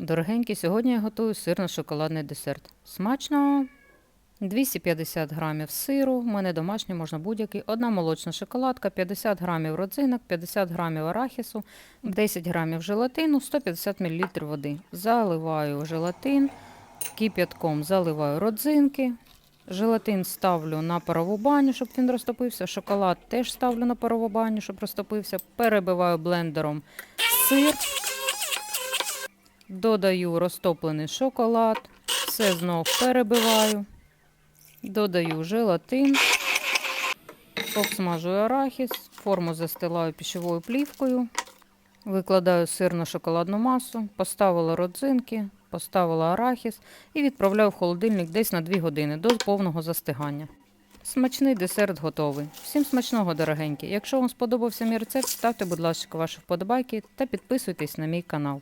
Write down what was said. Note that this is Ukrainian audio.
Дорогенькі, сьогодні я готую сирно-шоколадний десерт. Смачно! 250 грамів сиру, в мене домашній, можна будь-який, одна молочна шоколадка, 50 грамів родзинок, 50 грамів арахісу, 10 грамів желатину, 150 мл води. Заливаю желатин, кип'ятком заливаю родзинки, желатин ставлю на парову баню, щоб він розтопився, шоколад теж ставлю на парову баню, щоб розтопився, перебиваю блендером сир, додаю розтоплений шоколад, все знов перебиваю. Додаю желатин, обсмажую арахіс, форму застилаю пищевою плівкою, викладаю сирно-шоколадну масу, поставила родзинки, поставила арахіс і відправляю в холодильник десь на 2 години до повного застигання. Смачний десерт готовий. Всім смачного, дорогенькі. Якщо вам сподобався мій рецепт, ставте, будь ласка, ваші вподобайки та підписуйтесь на мій канал.